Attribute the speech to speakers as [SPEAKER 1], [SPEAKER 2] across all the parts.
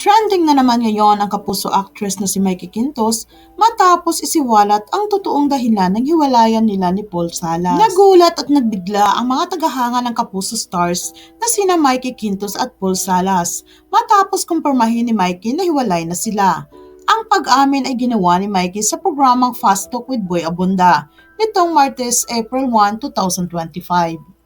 [SPEAKER 1] Trending na naman ngayon ang kapuso actress na si Mikey Quintos matapos isiwalat ang totoong dahilan ng hiwalayan nila ni Paul Salas. Nagulat at nagbigla ang mga tagahanga ng kapuso stars na sina Mikey Quintos at Paul Salas matapos kumpirmahin ni Mikey na hiwalay na sila. Ang pag-amin ay ginawa ni Mikey sa programang Fast Talk with Boy Abunda nitong Martes, April 1, 2025.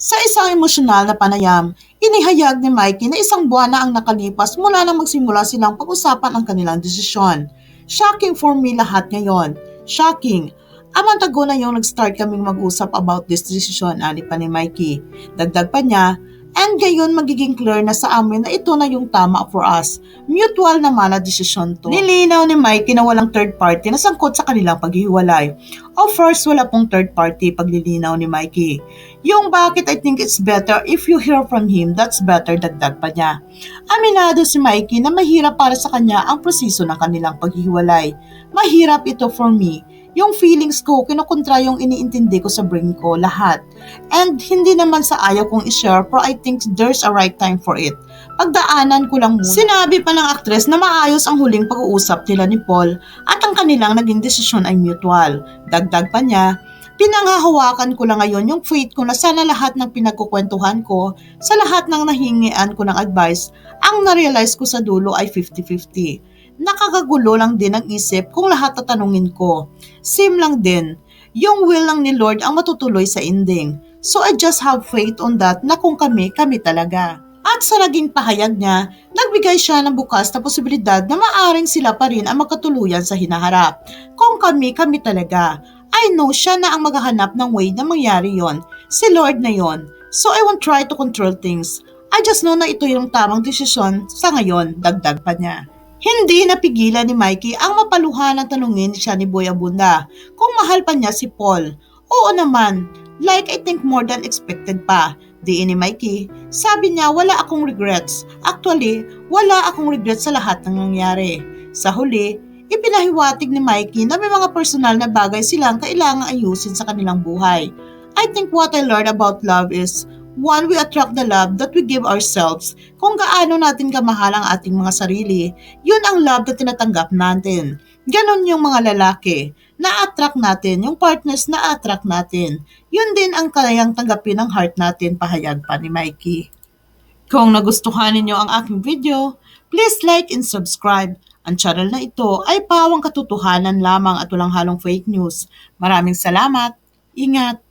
[SPEAKER 1] Sa isang emosyonal na panayam, inihayag ni Mikey na isang buwan na ang nakalipas mula nang magsimula silang pag-usapan ang kanilang desisyon. Shocking for me lahat ngayon. Shocking. Amang tago na yung nag-start kaming mag-usap about this decision, ali pa ni Mikey. Dagdag pa niya, and ngayon magiging clear na sa amin na ito na yung tama for us. Mutual naman na desisyon to. Nilinaw ni Mikey na walang third party na sangkot sa kanilang paghihiwalay. Of course, wala pong third party paglilinaw ni Mikey. Yung bakit I think it's better if you hear from him, that's better dagdag pa niya. Aminado si Mikey na mahirap para sa kanya ang proseso ng kanilang paghihiwalay. Mahirap ito for me. Yung feelings ko, kinukontra yung iniintindi ko sa brain ko, lahat. And hindi naman sa ayaw kong i-share, pero I think there's a right time for it. Pagdaanan ko lang muna. Sinabi pa ng aktres na maayos ang huling pag-uusap nila ni Paul at ang kanilang naging desisyon ay mutual. Dagdag pa niya, pinanghahawakan ko lang ngayon yung faith ko na sana lahat ng pinagkukwentuhan ko, sa lahat ng nahingian ko ng advice, ang narealize ko sa dulo ay 50-50 nakakagulo lang din ang isip kung lahat tatanungin ko. Same lang din, yung will lang ni Lord ang matutuloy sa ending. So I just have faith on that na kung kami, kami talaga. At sa naging pahayag niya, nagbigay siya ng bukas na posibilidad na maaring sila pa rin ang magkatuluyan sa hinaharap. Kung kami, kami talaga. I know siya na ang maghahanap ng way na mangyari yon. Si Lord na yon. So I won't try to control things. I just know na ito yung tamang desisyon sa ngayon, dagdag pa niya. Hindi napigilan ni Mikey ang mapaluhan ng tanungin siya ni Boy Abunda kung mahal pa niya si Paul. Oo naman, like I think more than expected pa. Di ni Mikey, sabi niya wala akong regrets. Actually, wala akong regrets sa lahat ng nangyari. Sa huli, ipinahiwatig ni Mikey na may mga personal na bagay silang kailangang ayusin sa kanilang buhay. I think what I learned about love is One, we attract the love that we give ourselves. Kung gaano natin kamahal ang ating mga sarili, yun ang love na tinatanggap natin. Ganon yung mga lalaki. Na-attract natin, yung partners na-attract natin. Yun din ang kayang tanggapin ng heart natin, pahayag pa ni Mikey. Kung nagustuhan ninyo ang aking video, please like and subscribe. Ang channel na ito ay pawang katotohanan lamang at walang halong fake news. Maraming salamat. Ingat!